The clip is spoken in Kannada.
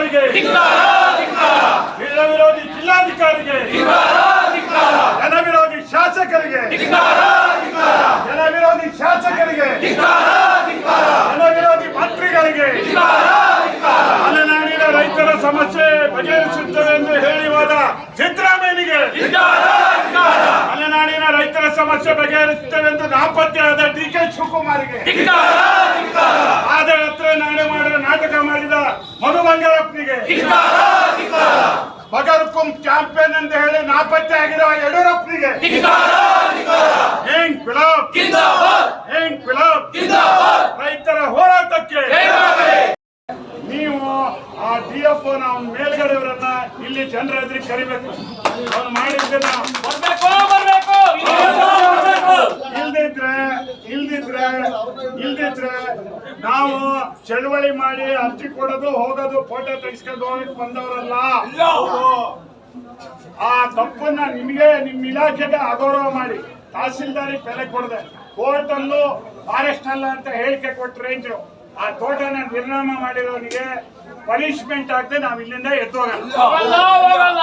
ಜಿಲ್ಲಾಧಿಕಾರಿಗೆ. ಜಿಲ್ಲಾ ವಿರೋಧಿ ಜಿಲ್ಲಾಧಿಕಾರಿಗೆ. ಜನ ವಿರೋಧಿ ಶಾಸಕರಿಗೆ. ಜನ ವಿರೋಧಿ ಶಾಸಕರಿಗೆ. ಜನ ವಿರೋಧಿ ಮಂತ್ರಿಗಳಿಗೆ. ಮಲೆನಾಡಿನ ರೈತರ ಸಮಸ್ಯೆ ಬಗೆಹರಿಸುತ್ತದೆ ಎಂದು ಹೇಳಿ ಹೋದ ಸಿದ್ದರಾಮಯ್ಯನಿಗೆ. ಮಲೆನಾಡಿನ ರೈತರ ಸಮಸ್ಯೆ ಬಗೆಹರಿಸುತ್ತದೆ ಎಂದು ನಾಪತ್ತೆಯಾದ ಡಿ ಕೆ ಶಿವಕುಮಾರ್ಗೆ. ಮಧು ಮಗರ್ ಕುಂ ಚಾಂಪಿಯನ್ ಅಂತ ಹೇಳಿ ನಾಪತ್ತೆ ಆಗಿರೋ ಯಡಿಯೂರಪ್ಪನಿಗೆ. ಹೆಂಗ್ ಗುಲಾಬ್ ಹೆಂಗ್ ಗುಲಾಬ್ ರೈತರ ಹೋರಾಟಕ್ಕೆ. ನೀವು ಆ ಡಿ ಎಫ್ ನಾವು ಮೇಲ್ಗಡೆಯವರನ್ನ ಇಲ್ಲಿ ಜನರ ಎದುರಿಗೆ ಕರಿಬೇಕು. ಅವ್ನು ಮಾಡಿದ್ದನ್ನ ಇಲ್ದಿದ್ರೆ ಇಲ್ದಿದ್ರೆ ನಾವು ಚಳುವಳಿ ಮಾಡಿ ಅರ್ಜಿ ಕೊಡೋದು, ಹೋಗೋದು, ಫೋಟೋ ತೆಗಿಸ್ಕೊಂಡು ಹೋಗಕ್ ಬಂದವರಲ್ಲ. ಆ ತಪ್ಪನ್ನ ನಿಮಗೆ ನಿಮ್ಮ ಇಲಾಖೆಗೆ ಅಗೌರವ ಮಾಡಿ. ತಹಸೀಲ್ದಾರಿಗೆ ಬೆಲೆ ಕೊಡದೆ. ಕೋರ್ಟ್ ಅಲ್ಲೂ ಫಾರೆಸ್ಟ್ ಅಲ್ಲ ಅಂತ ಹೇಳಿಕೆ ಕೊಟ್ಟ ರೇಂಜ್ ಆ ತೋಟನ ನಿರ್ನಾಮ ಮಾಡಿರೋನಿಗೆ ಪನಿಷ್ಮೆಂಟ್ ಆಗದೆ ನಾವು ಇಲ್ಲಿಂದ ಎದ್ದೋಗಲ್ಲ